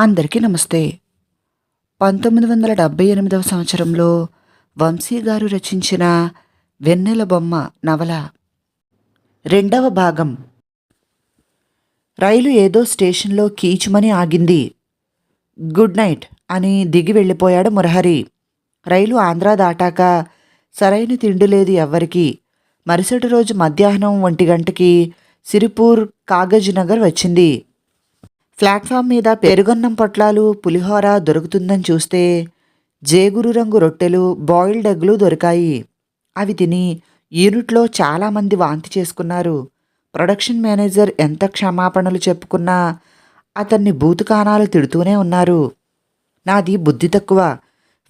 అందరికీ నమస్తే. పంతొమ్మిది వందల డెబ్బై ఎనిమిదవ సంవత్సరంలో వంశీ గారు రచించిన వెన్నెల బొమ్మ నవల. రెండవ భాగం. రైలు ఏదో స్టేషన్లో కీచుమని ఆగింది. గుడ్ నైట్ అని దిగి వెళ్ళిపోయాడు మురహరి. రైలు ఆంధ్ర దాటాక సరైన తిండి లేదు ఎవ్వరికి. మరుసటి రోజు మధ్యాహ్నం ఒంటి గంటకి సిరిపూర్ కాగజ్ నగర్ వచ్చింది. ప్లాట్ఫామ్ మీద పెరుగన్నం పొట్లాలు పులిహోర దొరుకుతుందని చూస్తే జేగురు రంగు రొట్టెలు బాయిల్డ్ ఎగ్లు దొరికాయి. అవి తిని యూనిట్లో చాలామంది వాంతి చేసుకున్నారు. ప్రొడక్షన్ మేనేజర్ ఎంత క్షమాపణలు చెప్పుకున్నా అతన్ని బూతుకానాలు తిడుతూనే ఉన్నారు. నాది బుద్ధి తక్కువ.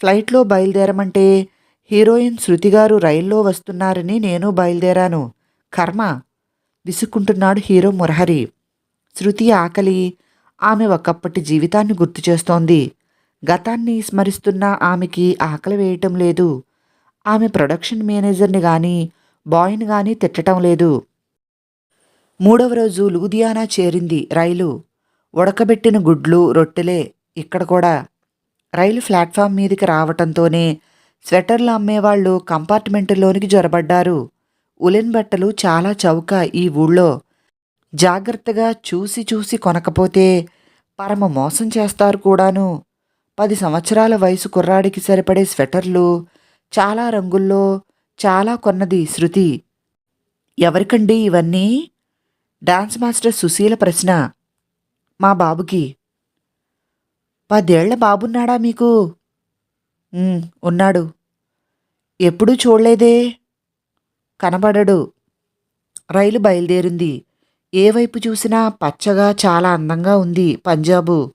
ఫ్లైట్లో బయలుదేరమంటే హీరోయిన్ శృతి గారు రైల్లో వస్తున్నారని నేను బయలుదేరాను. కర్మ! విసుక్కుంటున్నాడు హీరో మురహరి. శృతి ఆకలి ఆమె ఒకప్పటి జీవితాన్ని గుర్తు చేస్తోంది. గతాన్ని స్మరిస్తున్న ఆమెకి ఆకలి వేయటం లేదు. ఆమె ప్రొడక్షన్ మేనేజర్ని కానీ బాయ్ని కానీ తిట్టడం లేదు. మూడవ రోజు లూధియానా చేరింది రైలు. ఉడకబెట్టిన గుడ్లు రొట్టెలే ఇక్కడ కూడా. రైలు ప్లాట్ఫామ్ మీదికి రావటంతోనే స్వెటర్లు అమ్మేవాళ్ళు కంపార్ట్మెంటులోనికి జొరబడ్డారు. ఉలెన్ బట్టలు చాలా చౌక ఈ ఊళ్ళో. జాగ్రత్తగా చూసి చూసి కొనకపోతే పరమ మోసం చేస్తారు కూడాను. పది సంవత్సరాల వయసు కుర్రాడికి సరిపడే స్వెటర్లు చాలా రంగుల్లో చాలా కొన్నది శృతి. ఎవరికండి ఇవన్నీ? డాన్స్ మాస్టర్ సుశీల ప్రశ్న. మా బాబుకి. పదేళ్ళ బాబున్నాడా మీకు? ఉన్నాడు. ఎప్పుడూ చూడలేదే? కనబడడు. రైలు బయలుదేరింది. ఏ వైపు చూసినా పచ్చగా చాలా అందంగా ఉంది పంజాబు.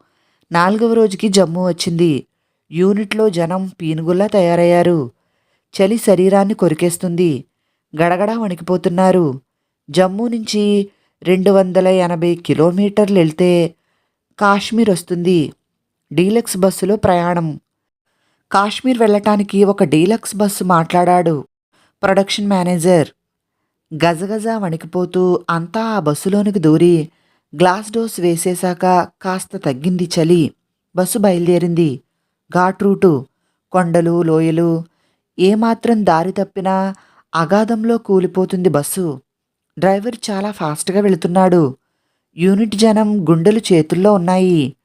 నాలుగవ రోజుకి జమ్మూ వచ్చింది. యూనిట్లో జనం పీనుగుల్లా తయారయ్యారు. చలి శరీరాన్ని కొరికేస్తుంది. గడగడ వణికిపోతున్నారు. జమ్మూ నుంచి రెండు వందల ఎనభై కిలోమీటర్లు వెళ్తే కాశ్మీర్ వస్తుంది. డీలక్స్ బస్సులో ప్రయాణం. కాశ్మీర్ వెళ్ళటానికి ఒక డీలక్స్ బస్సు మాట్లాడాడు ప్రొడక్షన్ మేనేజర్. గజగజ వణికిపోతూ అంతా ఆ బస్సులోనికి దూరి గ్లాస్ డోస్ వేసేశాక కాస్త తగ్గింది చలి. బస్సు బయలుదేరింది. ఘాట్ రూటు. కొండలు లోయలు. ఏమాత్రం దారి తప్పినా అగాధంలో కూలిపోతుంది బస్సు. డ్రైవర్ చాలా ఫాస్ట్గా వెళుతున్నాడు. యూనిట్ జనం గుండెలు చేతుల్లో ఉన్నాయి.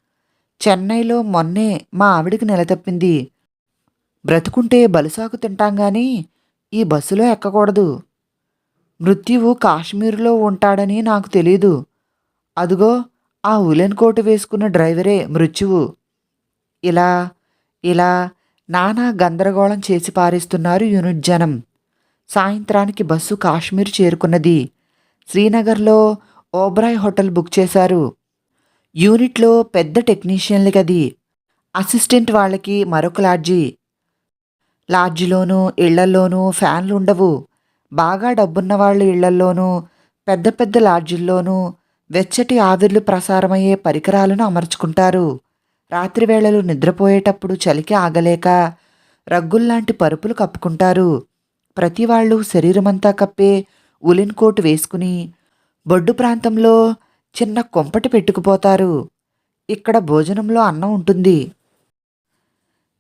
చెన్నైలో మొన్నే మా ఆవిడికి నెల తప్పింది. బ్రతుకుంటే బలుసాకు తింటాం గాని ఈ బస్సులో ఎక్కకూడదు. మృత్యువు కాశ్మీర్లో ఉంటాడని నాకు తెలీదు. అదుగో ఆ ఉలెన్ కోటు వేసుకున్న డ్రైవరే మృత్యువు. ఇలా ఇలా నానా గందరగోళం చేసి పారేస్తున్నారు యూనిట్ జనం. సాయంత్రానికి బస్సు కాశ్మీర్ చేరుకున్నది. శ్రీనగర్లో ఓబ్రాయ్ హోటల్ బుక్ చేశారు. యూనిట్లో పెద్ద టెక్నీషియన్లు గది అసిస్టెంట్ వాళ్ళకి మరొక లాడ్జీ. లాడ్జిలోనూ ఇళ్ళల్లోనూ ఫ్యాన్లు ఉండవు బాగా డబ్బున్న వాళ్ళ ఇళ్ళల్లోనూ పెద్ద పెద్ద లాడ్జిల్లోనూ వెచ్చటి ఆవిర్లు ప్రసారమయ్యే పరికరాలను అమర్చుకుంటారు. రాత్రివేళలు నిద్రపోయేటప్పుడు చలికి ఆగలేక రగ్గుల్లాంటి పరుపులు కప్పుకుంటారు. ప్రతి వాళ్ళు శరీరమంతా కప్పే ఉలిన్ కోటు వేసుకుని బొడ్డు ప్రాంతంలో చిన్న కొంపటి పెట్టుకుపోతారు. ఇక్కడ భోజనంలో అన్నం ఉంటుంది.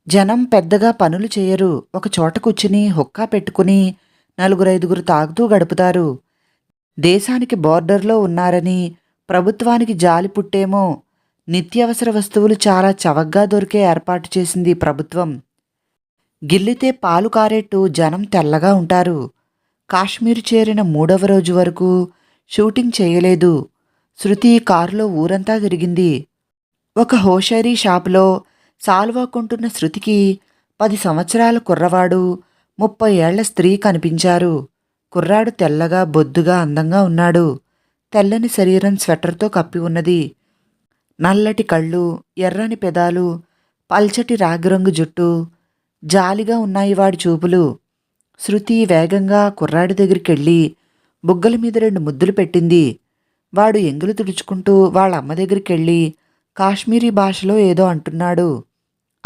జనం పెద్దగా పనులు చేయరు. ఒక చోట కూర్చుని హుక్కా పెట్టుకుని నలుగురైదుగురు తాగుతూ గడుపుతారు. దేశానికి బోర్డర్లో ఉన్నారని ప్రభుత్వానికి జాలి పుట్టేమో నిత్యావసర వస్తువులు చాలా చవగ్గా దొరికే ఏర్పాటు చేసింది ప్రభుత్వం. గిల్లితే పాలు కారేట్టు జనం తెల్లగా ఉంటారు. కాశ్మీర్ చేరిన మూడవ రోజు వరకు షూటింగ్ చేయలేదు. శృతి కారులో ఊరంతా తిరిగింది. ఒక హోషరీ షాపులో సాల్వా కొంటున్న శృతికి పది సంవత్సరాల కుర్రవాడు ముప్పై ఏళ్ళ స్త్రీ కనిపించారు. కుర్రాడు తెల్లగా బొద్దుగా అందంగా ఉన్నాడు. తెల్లని శరీరం స్వెటర్తో కప్పి ఉన్నది. నల్లటి కళ్ళు ఎర్రని పెదాలు పల్చటి రాగిరంగు జుట్టు జాలిగా ఉన్నాయి వాడి చూపులు. శృతి వేగంగా కుర్రాడి దగ్గరికెళ్ళి బుగ్గల మీద రెండు ముద్దులు పెట్టింది. వాడు ఎంగులు తుడుచుకుంటూ వాళ్ళ అమ్మ దగ్గరికెళ్ళి కాశ్మీరీ భాషలో ఏదో అంటున్నాడు.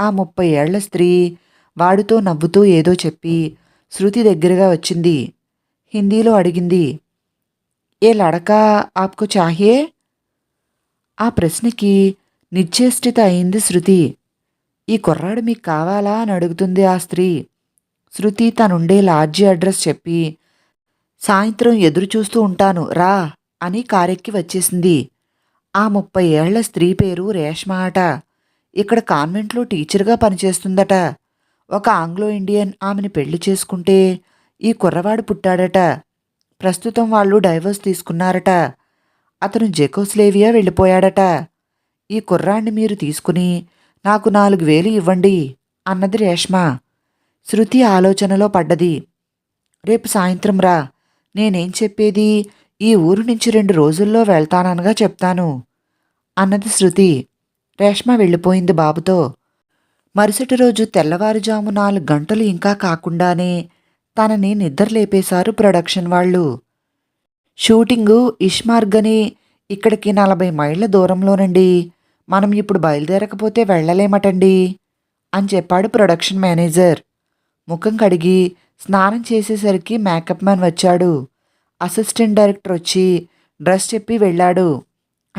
ఆ ముప్పై ఏళ్ళ స్త్రీ వాడితో నవ్వుతూ ఏదో చెప్పి శృతి దగ్గరగా వచ్చింది. హిందీలో అడిగింది ఏ లడకా ఆప్కు చాహియే? ఆ ప్రశ్నకి నిశ్చేష్టిత అయింది శృతి. ఈ కుర్రాడు మీకు కావాలా? అని అడుగుతుంది ఆ స్త్రీ. శృతి తనుండే లాడ్జీ అడ్రస్ చెప్పి సాయంత్రం ఎదురు చూస్తూ ఉంటాను రా అని కారెక్కి వచ్చేసింది. ఆ ముప్పై ఏళ్ళ స్త్రీ పేరు రేష్మ అట. ఇక్కడ కాన్వెంట్లో టీచర్గా పనిచేస్తుందట. ఒక ఆంగ్లో ఇండియన్ ఆమెను పెళ్ళి చేసుకుంటే ఈ కుర్రవాడు పుట్టాడట. ప్రస్తుతం వాళ్ళు డైవర్స్ తీసుకున్నారట. అతను జెకోస్లేవియా వెళ్ళిపోయాడట. ఈ కుర్రాన్ని మీరు తీసుకుని నాకు నాలుగు వేలు ఇవ్వండి అన్నది రేష్మ. శృతి ఆలోచనలో పడ్డది. రేపు సాయంత్రం రా. నేనేం చెప్పేది? ఈ ఊరు నుంచి రెండు రోజుల్లో వెళ్తాననగా చెప్తాను అన్నది శృతి. రేష్మ వెళ్ళిపోయింది బాబుతో. మరుసటి రోజు తెల్లవారుజాము నాలుగు గంటలు ఇంకా కాకుండానే తనని నిద్రలేపేశారు ప్రొడక్షన్ వాళ్ళు. షూటింగు ఇష్మార్గని ఇక్కడికి నలభై మైళ్ళ దూరంలోనండి. మనం ఇప్పుడు బయలుదేరకపోతే వెళ్ళలేమటండి అని చెప్పాడు ప్రొడక్షన్ మేనేజర్. ముఖం కడిగి స్నానం చేసేసరికి మేకప్ మ్యాన్ వచ్చాడు. అసిస్టెంట్ డైరెక్టర్ వచ్చి డ్రెస్ చెప్పి వెళ్ళాడు.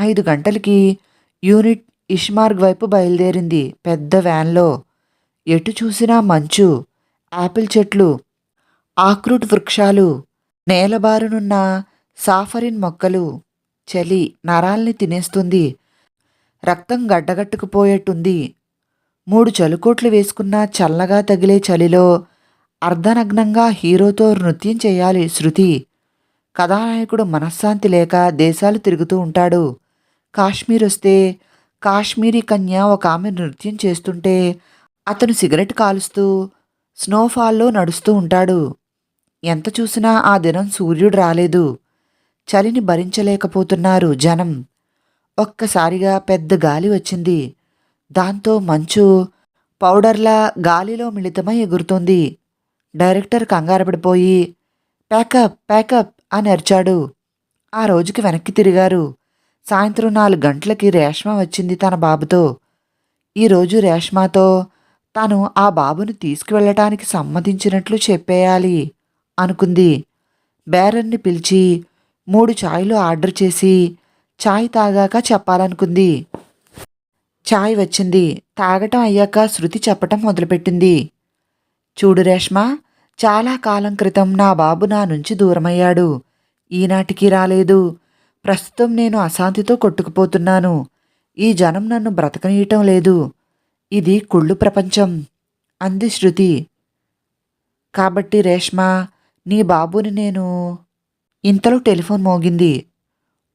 ఐదు గంటలకి యూనిట్ ఇష్మార్గ్ వైపు బయలుదేరింది పెద్ద వ్యాన్లో. ఎటు చూసినా మంచు యాపిల్ చెట్లు ఆక్రూట్ వృక్షాలు నేలబారునున్న సాఫరిన్ మొక్కలు చలి నరాల్ని తినేస్తుంది. రక్తం గడ్డగట్టుకుపోయేట్టుంది. మూడు చలుకోట్లు వేసుకున్న చల్లగా తగిలే చలిలో అర్ధనగ్నంగా హీరోతో నృత్యం చేయాలి శృతి. కథానాయకుడు మనశ్శాంతి లేక దేశాలు తిరుగుతూ ఉంటాడు. కాశ్మీర్ వస్తే కాశ్మీరీ కన్య ఒక ఆమె నృత్యం చేస్తుంటే అతను సిగరెట్ కాలుస్తూ స్నోఫాల్లో నడుస్తూ ఉంటాడు. ఎంత చూసినా ఆ దినం సూర్యుడు రాలేదు. చలిని భరించలేకపోతున్నారు జనం. ఒక్కసారిగా పెద్ద గాలి వచ్చింది. దాంతో మంచు పౌడర్లా గాలిలో మిళితమై ఎగురుతోంది. డైరెక్టర్ కంగారపడిపోయి ప్యాకప్ ప్యాకప్ అని అరిచాడు. ఆ రోజుకి వెనక్కి తిరిగారు. సాయంత్రం నాలుగు గంటలకి రేష్మ వచ్చింది తన బాబుతో. ఈరోజు రేష్మతో తాను ఆ బాబును తీసుకువెళ్ళటానికి సమ్మతించినట్లు చెప్పేయాలి అనుకుంది. బేరర్ని పిలిచి మూడు ఛాయ్లు ఆర్డర్ చేసి ఛాయ్ తాగాక చెప్పాలనుకుంది. ఛాయ్ వచ్చింది. తాగటం అయ్యాక శృతి చెప్పటం మొదలుపెట్టింది. చూడు రేష్మ చాలా కాలం క్రితం నా బాబు నా నుంచి దూరమయ్యాడు. ఈనాటికి రాలేదు. ప్రస్తుతం నేను అశాంతితో కొట్టుకుపోతున్నాను. ఈ జనం నన్ను బ్రతకనీయటం లేదు. ఇది కుళ్ళు ప్రపంచం. అంది శృతి. కాబట్టి రేష్మ నీ బాబుని నేను ఇంతలో టెలిఫోన్ మోగింది.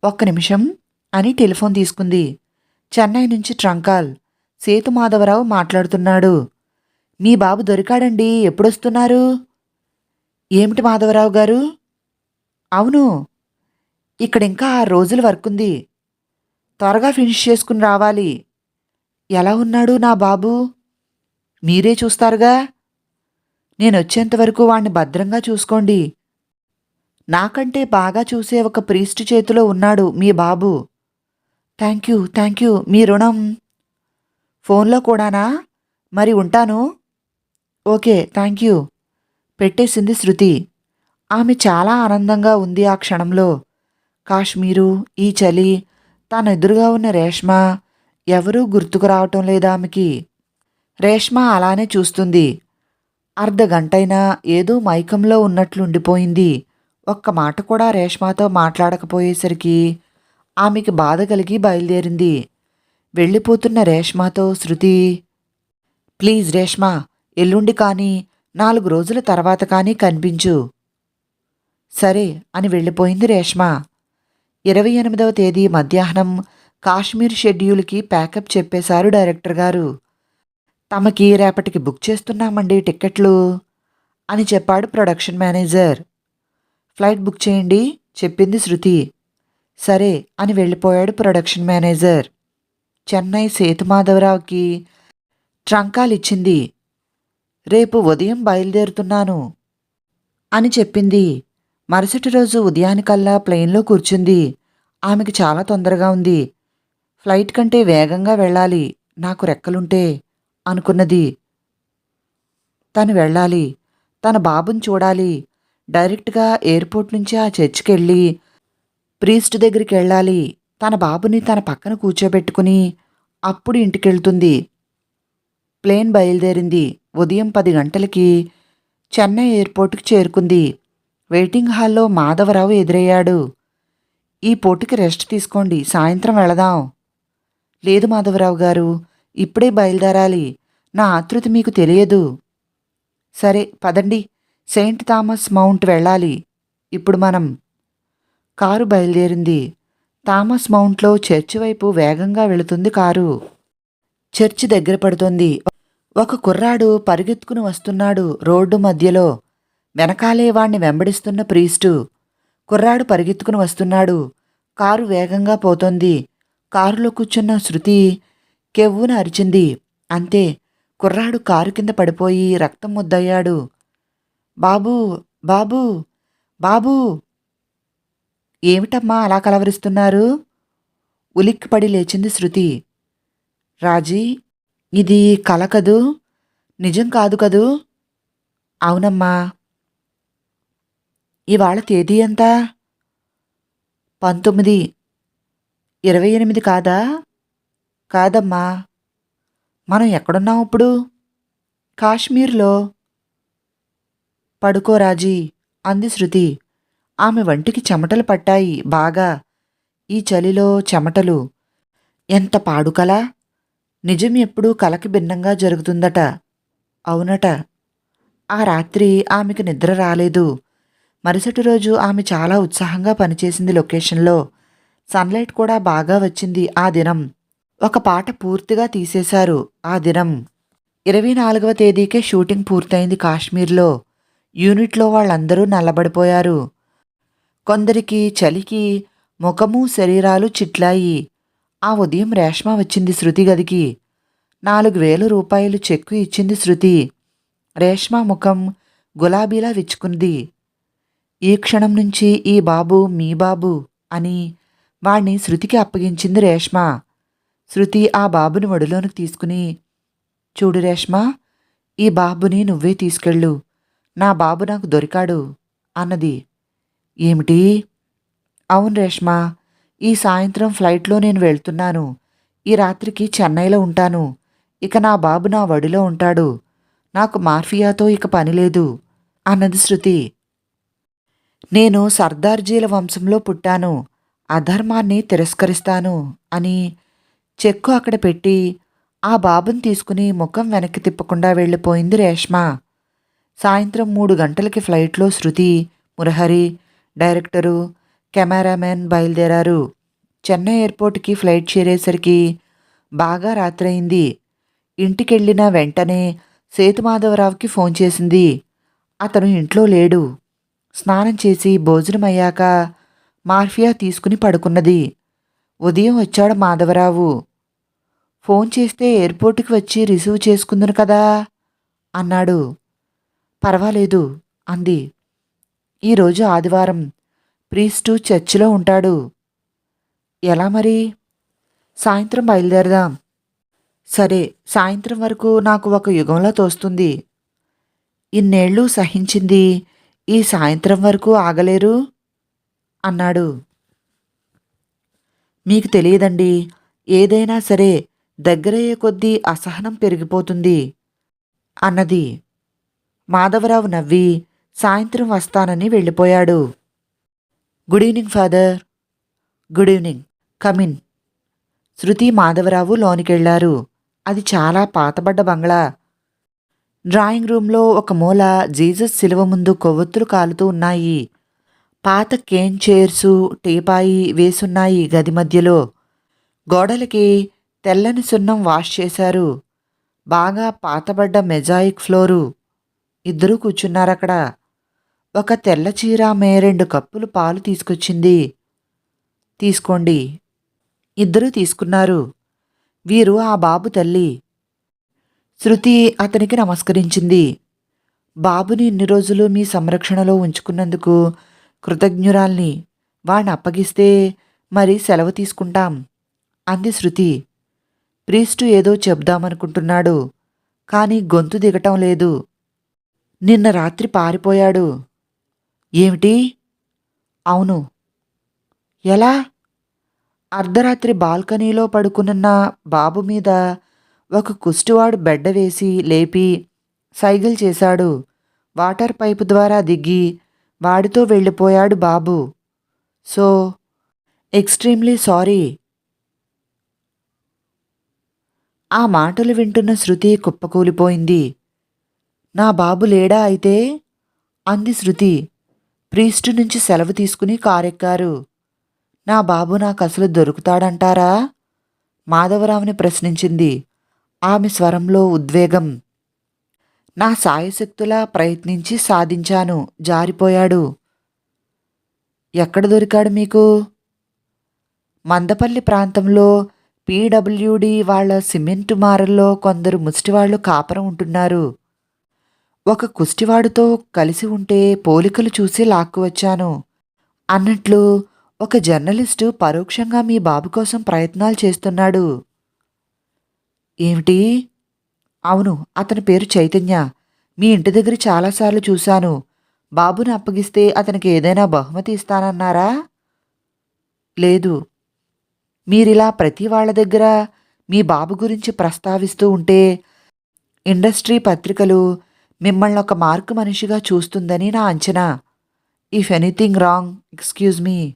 ఒక్క నిమిషం అని టెలిఫోన్ తీసుకుంది. చెన్నై నుంచి ట్రంకాల్ సేతు మాధవరావు మాట్లాడుతున్నాడు. మీ బాబు దొరికాడండి ఎప్పుడొస్తున్నారు? ఏమిటి మాధవరావు గారు? అవును ఇక్కడ ఇంకా ఆరు రోజులు వర్క్ ఉంది. త్వరగా ఫినిష్ చేసుకుని రావాలి. ఎలా ఉన్నాడు నా బాబు? మీరే చూస్తారుగా? నేను వచ్చేంతవరకు వాణ్ణి భద్రంగా చూసుకోండి. నాకంటే బాగా చూసే ఒక ప్రీస్ట్ చేతిలో ఉన్నాడు మీ బాబు. Thank you thank you. మీ రుణం. ఫోన్లో కూడానా? మరి ఉంటాను. Okay thank you. పెట్టేసింది శృతి. ఆమె చాలా ఆనందంగా ఉంది ఆ క్షణంలో. కాశ్మీరు ఈ చలి తన ఎదురుగా ఉన్న రేష్మ ఎవరూ గుర్తుకు రావటం లేదు ఆమెకి. రేష్మ అలానే చూస్తుంది. అర్ధ గంటైనా ఏదో మైకంలో ఉన్నట్లుండిపోయింది ఒక్క మాట కూడా రేష్మతో మాట్లాడకపోయేసరికి ఆమెకి బాధ కలిగి బయలుదేరింది. వెళ్ళిపోతున్న రేష్మతో శృతి ప్లీజ్ రేష్మ ఎల్లుండి కానీ నాలుగు రోజుల తర్వాత కానీ కనిపించు. సరే అని వెళ్ళిపోయింది రేష్మ. ఇరవై ఎనిమిదవ తేదీ మధ్యాహ్నం కాశ్మీర్ షెడ్యూల్కి ప్యాకప్ చెప్పేశారు డైరెక్టర్ గారు. తమకి రేపటికి బుక్ చేస్తున్నామండి టిక్కెట్లు అని చెప్పాడు ప్రొడక్షన్ మేనేజర్. ఫ్లైట్ బుక్ చేయండి చెప్పింది శృతి. సరే అని వెళ్ళిపోయాడు ప్రొడక్షన్ మేనేజర్. చెన్నై సేతుమాధవరావుకి ట్రంకాలు ఇచ్చింది రేపు ఉదయం బయలుదేరుతున్నాను అని చెప్పింది మరుసటి రోజు ఉదయానికల్లా ప్లేన్లో కూర్చుంది. ఆమెకు చాలా తొందరగా ఉంది. ఫ్లైట్ కంటే వేగంగా వెళ్ళాలి. నాకు రెక్కలుంటే అనుకున్నది. తను వెళ్ళాలి. తన బాబుని చూడాలి. డైరెక్ట్గా ఎయిర్పోర్ట్ నుంచి ఆ చర్చికి వెళ్ళి ప్రీస్ట్ దగ్గరికి వెళ్ళాలి. తన బాబుని తన పక్కన కూర్చోబెట్టుకుని అప్పుడు ఇంటికెళ్తుంది. ప్లేన్ బయలుదేరింది. ఉదయం పది గంటలకి చెన్నై ఎయిర్పోర్ట్కి చేరుకుంది. వెయిటింగ్ హాల్లో మాధవరావు ఎదురయ్యాడు. ఈ పూటకి రెస్ట్ తీసుకోండి సాయంత్రం వెళదాం. లేదు మాధవరావు గారు ఇప్పుడే బయలుదేరాలి. నా ఆతృత మీకు తెలియదు. సరే పదండి. సెయింట్ థామస్ మౌంట్ వెళ్ళాలి. ఇప్పుడు మనం కారు బయలుదేరింది. థామస్ మౌంట్లో చర్చి వైపు వేగంగా వెళుతుంది కారు. చర్చి దగ్గర పడుతోంది. ఒక కుర్రాడు పరిగెత్తుకుని వస్తున్నాడు రోడ్డు మధ్యలో. వెనకాలే వాణ్ణి వెంబడిస్తున్న ప్రీస్టు కుర్రాడు పరిగెత్తుకుని వస్తున్నాడు. కారు వేగంగా పోతోంది. కారులో కూర్చున్న శృతి కెవ్వున అరిచింది. అంతే కుర్రాడు కారు కింద పడిపోయి రక్తం ముద్దయ్యాడు. బాబూ బాబూ బాబూ! ఏమిటమ్మా అలా కలవరిస్తున్నారు? ఉలిక్కిపడి లేచింది శృతి. రాజీ ఇది కల కదూ? నిజం కాదు కదూ? అవునమ్మా ఇవాళ తేదీ ఎంత? పంతొమ్మిది ఇరవై ఎనిమిది కాదా? కాదమ్మా. మనం ఎక్కడున్నాం ఇప్పుడు? కాశ్మీర్లో. పడుకో రాజీ అంది శృతి. ఆమె వంటికి చెమటలు పట్టాయి బాగా. ఈ చలిలో చెమటలు. ఎంత పాడుకలా నిజం ఎప్పుడూ కలకి భిన్నంగా జరుగుతుందట. అవునట. ఆ రాత్రి ఆమెకు నిద్ర రాలేదు. మరుసటి రోజు ఆమె చాలా ఉత్సాహంగా పనిచేసింది లొకేషన్లో. సన్లైట్ కూడా బాగా వచ్చింది ఆ దినం. ఒక పాట పూర్తిగా తీసేశారు ఆ దినం. ఇరవై నాలుగవ తేదీకే షూటింగ్ పూర్తయింది కాశ్మీర్లో. యూనిట్లో వాళ్ళందరూ నల్లబడిపోయారు. కొందరికి చలికి ముఖము శరీరాలు చిట్లాయి. ఆ ఉదయం రేష్మ వచ్చింది శృతి గదికి. నాలుగు వేల రూపాయలు చెక్కు ఇచ్చింది శృతి. రేష్మ ముఖం గులాబీలా విచ్చుకుంది. ఈ క్షణం నుంచి ఈ బాబు మీ బాబు అని వాణ్ణి శృతికి అప్పగించింది రేష్మ. శృతి ఆ బాబుని ఒడిలోనికి తీసుకుని చూడు రేష్మ ఈ బాబుని నువ్వే తీసుకెళ్ళు. నా బాబు నాకు దొరికాడు అన్నది. ఏమిటి? అవును రేష్మ ఈ సాయంత్రం ఫ్లైట్లో నేను వెళ్తున్నాను. ఈ రాత్రికి చెన్నైలో ఉంటాను. ఇక నా బాబు నా వడిలో ఉంటాడు. నాకు మార్ఫియాతో ఇక పని లేదు అన్నది శృతి. నేను సర్దార్జీల వంశంలో పుట్టాను. అధర్మాన్ని తిరస్కరిస్తాను అని చెక్కు అక్కడ పెట్టి ఆ బాబుని తీసుకుని ముఖం వెనక్కి తిప్పకుండా వెళ్ళిపోయింది రేష్మ. సాయంత్రం మూడు గంటలకి ఫ్లైట్లో శృతి మురహరి డైరెక్టరు కెమెరామెన్ బయలుదేరారు. చెన్నై ఎయిర్పోర్ట్కి ఫ్లైట్ చేరేసరికి బాగా రాత్రయింది. ఇంటికెళ్ళిన వెంటనే సేతుమాధవరావుకి ఫోన్ చేసింది. అతను ఇంట్లో లేడు. స్నానం చేసి భోజనం అయ్యాక మార్ఫియా తీసుకుని పడుకున్నది. ఉదయం వచ్చాడు మాధవరావు. ఫోన్ చేస్తే ఎయిర్పోర్ట్కి వచ్చి రిసీవ్ చేసుకుందును కదా అన్నాడు. పర్వాలేదు అంది. ఈరోజు ఆదివారం ప్రీస్టు చర్చిలో ఉంటాడు. ఎలా మరి? సాయంత్రం బయలుదేరదాం. సరే సాయంత్రం వరకు నాకు ఒక యుగంలో తోస్తుంది. ఇన్నేళ్ళు సహించింది ఈ సాయంత్రం వరకు ఆగలేరు? అన్నాడు. మీకు తెలియదండి ఏదైనా సరే దగ్గరయ్యే కొద్దీ అసహనం పెరిగిపోతుంది అన్నది. మాధవరావు నవ్వి సాయంత్రం వస్తానని వెళ్ళిపోయాడు. Good evening father. Good evening come in Shruti Madhavarao లోనికెళ్ళారు అది చాలా పాతబడ్డ బంగ్లా. డ్రాయింగ్ రూమ్లో ఒక మూల జీసస్ శిలువ ముందు కొవ్వొత్తులు కాలుతూ ఉన్నాయి. పాత కేన్ చైర్సు టీపాయి వేసున్నాయి గది మధ్యలో. గోడలకి తెల్లని సున్నం వాష్ చేశారు. బాగా పాతబడ్డ మెజాయిక్ ఫ్లోరు. ఇద్దరూ కూర్చున్నారక్కడ. ఒక తెల్ల చీర మే రెండు కప్పులు పాలు తీసుకొచ్చింది. తీసుకోండి. ఇద్దరూ తీసుకున్నారు. వీరు ఆ బాబు తల్లి. శృతి అతనికి నమస్కరించింది. బాబుని ఇన్ని రోజులు మీ సంరక్షణలో ఉంచుకున్నందుకు కృతజ్ఞురాల్ని వాణ్ణి అప్పగిస్తే మరి సెలవు తీసుకుంటాం అంది శృతి. ప్రీస్టు ఏదో చెప్దామనుకుంటున్నాడు కానీ గొంతు దిగటం లేదు. నిన్న రాత్రి పారిపోయాడు. ఏమిటి? అవును. ఎలా? అర్ధరాత్రి బాల్కనీలో పడుకునున్న బాబు మీద ఒక కుష్టివాడు బెడ్డ వేసి లేపి సైగలు చేశాడు. వాటర్ పైపు ద్వారా దిగి వాడితో వెళ్ళిపోయాడు బాబు. So extremely sorry. ఆ మాటలు వింటున్న శృతి కుప్పకూలిపోయింది. నా బాబు లేడా అయితే? అంది శృతి. ప్రీస్టు నుంచి సెలవు తీసుకుని కారెక్కారు. నా బాబు నాకు అసలు దొరుకుతాడంటారా? మాధవరావుని ప్రశ్నించింది. ఆమె స్వరంలో ఉద్వేగం. నా సాయశక్తులా ప్రయత్నించి సాధించాను. జారిపోయాడు. ఎక్కడ దొరికాడు మీకు? మందపల్లి ప్రాంతంలో పీడబ్ల్యూడి వాళ్ళ సిమెంటు మారల్లో కొందరు ముష్టివాళ్ళు కాపురం ఉంటున్నారు. ఒక కుష్టివాడితో కలిసి ఉంటే పోలికలు చూసి లాక్కువచ్చాను. అన్నట్లు ఒక జర్నలిస్టు పరోక్షంగా మీ బాబు కోసం ప్రయత్నాలు చేస్తున్నాడు. ఏమిటి? అవును అతని పేరు చైతన్య. మీ ఇంటి దగ్గర చాలాసార్లు చూశాను. బాబుని అప్పగిస్తే అతనికి ఏదైనా బహుమతి ఇస్తానన్నారా? లేదు. మీరిలా ప్రతి వాళ్ళ దగ్గర మీ బాబు గురించి ప్రస్తావిస్తూ ఉంటే ఇండస్ట్రీ పత్రికలు మిమ్మల్ని ఒక మార్కు మనిషిగా చూస్తుందని నా అంచనా. If anything wrong excuse me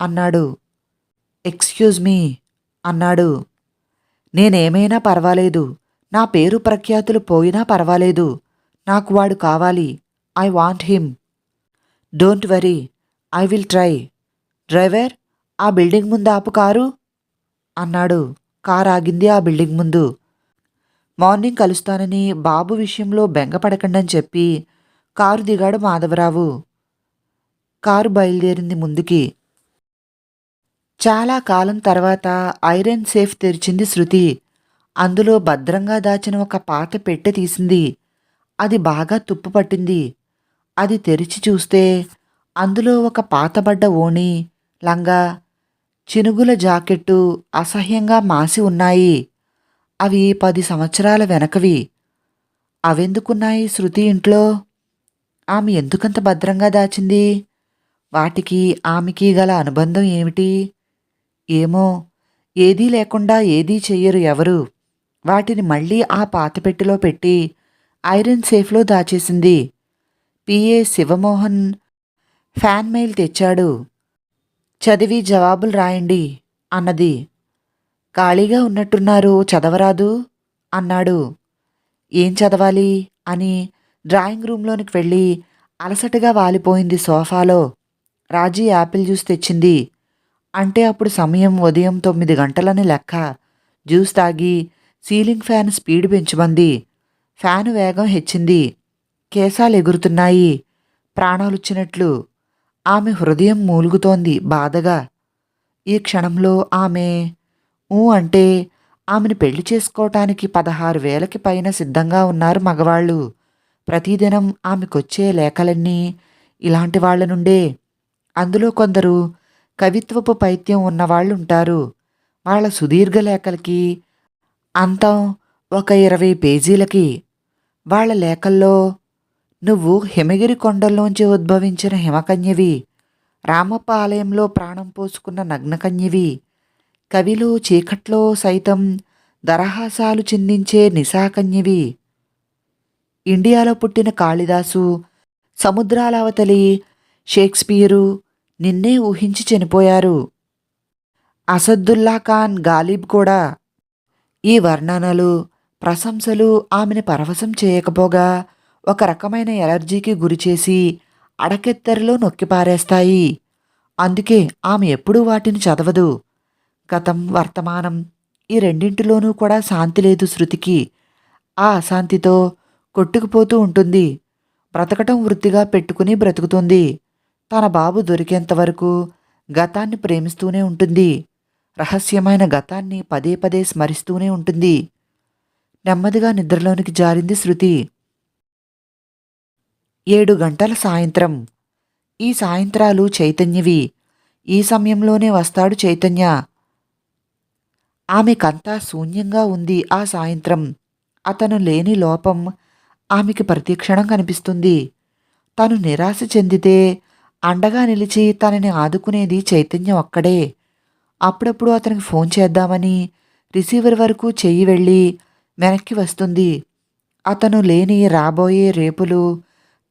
అన్నాడు. ఎక్స్క్యూజ్ మీ అన్నాడు. నేనేమైనా పర్వాలేదు. నా పేరు ప్రఖ్యాతులు పోయినా పర్వాలేదు. నాకు వాడు కావాలి. I want him. Don't worry. I will try. Driver ఆ బిల్డింగ్ ముందు ఆపు కారు. అన్నాడు. కారు ఆగింది ఆ బిల్డింగ్ ముందు. మార్నింగ్ కలుస్తానని బాబు విషయంలో బెంగపడకండని చెప్పి కారు దిగాడు మాధవరావు. కారు బయలుదేరింది ముందుకి. చాలా కాలం తర్వాత ఐరన్ సేఫ్ తెరిచింది శృతి. అందులో భద్రంగా దాచిన ఒక పాత పెట్టె తీసింది. అది బాగా తుప్పు పట్టింది. అది తెరిచి చూస్తే అందులో ఒక పాతబడ్డ ఓణి లంగా చినుగుల జాకెట్టు అసహ్యంగా మాసి ఉన్నాయి. అవి పది సంవత్సరాల వెనకవి. అవెందుకున్నాయి శృతి ఇంట్లో? ఆమె ఎందుకంత భద్రంగా దాచింది? వాటికి ఆమెకి గల అనుబంధం ఏమిటి? ఏమో? ఏదీ లేకుండా ఏదీ చెయ్యరు ఎవరు? వాటిని మళ్ళీ ఆ పాతపెట్టెలో పెట్టి ఐరన్ సేఫ్లో దాచేసింది. పిఏ శివమోహన్ ఫ్యాన్ మెయిల్ తెచ్చాడు. చదివి జవాబులు రాయండి అన్నది. ఖాళీగా ఉన్నట్టున్నారు చదవరాదు అన్నాడు. ఏం చదవాలి? అని డ్రాయింగ్ రూంలోనికి వెళ్ళి అలసటగా వాలిపోయింది సోఫాలో. రాజీ యాపిల్ జ్యూస్ తెచ్చింది. అంటే అప్పుడు సమయం ఉదయం తొమ్మిది గంటలని లెక్క. జ్యూస్ తాగి సీలింగ్ ఫ్యాన్ స్పీడ్ పెంచమంది. ఫ్యాను వేగం హెచ్చింది. కేశాలు ఎగురుతున్నాయి. ప్రాణాలుచ్చినట్లు ఆమె హృదయం మూలుగుతోంది బాధగా. ఈ క్షణంలో ఆమె ఊ అంటే ఆమెను పెళ్ళి చేసుకోవటానికి పదహారు వేలకి పైన సిద్ధంగా ఉన్నారు మగవాళ్ళు. ప్రతిదినం ఆమెకొచ్చే లేఖలన్నీ ఇలాంటి వాళ్ళ నుండే. అందులో కొందరు కవిత్వపు పైత్యం ఉన్నవాళ్ళు ఉంటారు వాళ్ళ సుదీర్ఘ లేఖలకి అంతం ఒక ఇరవై పేజీలకి వాళ్ళ లేఖల్లో నువ్వు హిమగిరి కొండల్లోంచి ఉద్భవించిన హిమకన్యవి రామప్ప ఆలయంలో ప్రాణం పోసుకున్న నగ్నకన్యవి కవిలు చీకట్లో సైతం దరహాసాలు చిందించే నిశాకన్యవి. ఇండియాలో పుట్టిన కాళిదాసు సముద్రాల అవతలి షేక్స్పియరు నిన్నే ఊహించి చనిపోయారు. అసద్దుల్లా ఖాన్ గాలిబ్ కూడా ఈ వర్ణనలు ప్రశంసలు ఆమెను పరవశం చేయకపోగా ఒక రకమైన ఎలర్జీకి గురిచేసి అడకెత్తెరలో నొక్కిపారేస్తాయి అందుకే ఆమె ఎప్పుడూ వాటిని చదవదు. గతం వర్తమానం ఈ రెండింటిలోనూ కూడా శాంతి లేదు శృతికి. ఆ అశాంతితో కొట్టుకుపోతూ ఉంటుంది. బ్రతకటం వృత్తిగా పెట్టుకుని బ్రతుకుతుంది. తన బాబు దొరికేంత వరకు గతాన్ని ప్రేమిస్తూనే ఉంటుంది. రహస్యమైన గతాన్ని పదే పదే స్మరిస్తూనే ఉంటుంది. నెమ్మదిగా నిద్రలోనికి జారింది శృతి. ఏడు గంటల సాయంత్రం. ఈ సాయంత్రాలు చైతన్యవి. ఈ సమయంలోనే వస్తాడు చైతన్య. ఆమెకంతా శూన్యంగా ఉంది ఆ సాయంత్రం. అతను లేని లోపం ఆమెకి ప్రతిక్షణం కనిపిస్తుంది. తను నిరాశ చెందితే అండగా నిలిచి తనని ఆదుకునేది చైతన్యం ఒక్కడే. అప్పుడప్పుడు అతనికి ఫోన్ చేద్దామని రిసీవర్ వరకు చెయ్యి వెళ్ళి వెనక్కి వస్తుంది. అతను లేని రాబోయే రేపులు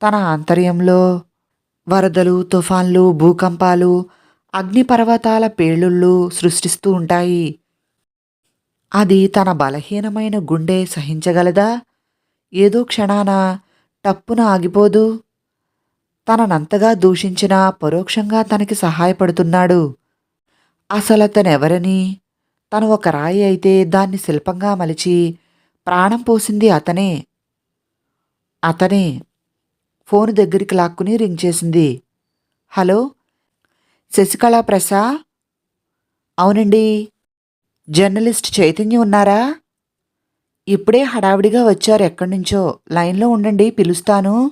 తన ఆంతర్యంలో వరదలు తుఫాన్లు భూకంపాలు అగ్నిపర్వతాల పేలుళ్ళు సృష్టిస్తూ ఉంటాయి. అది తన బలహీనమైన గుండె సహించగలదా? ఏదో క్షణాన టప్పున ఆగిపోదు. తననంతగా దూషించినా పరోక్షంగా తనకి సహాయపడుతున్నాడు. అసలతనెవరని? తను ఒక రాయి అయితే దాన్ని శిల్పంగా మలిచి ప్రాణం పోసింది అతనే. అతనే. ఫోన్ దగ్గరికి లాక్కుని రింగ్ చేసింది. హలో? శశికళ ప్రసా? అవునండి. జర్నలిస్ట్ చైతన్యం ఉన్నారా? ఇప్పుడే హడావిడిగా వచ్చారు ఎక్కడి నుంచో. లైన్లో ఉండండి పిలుస్తాను.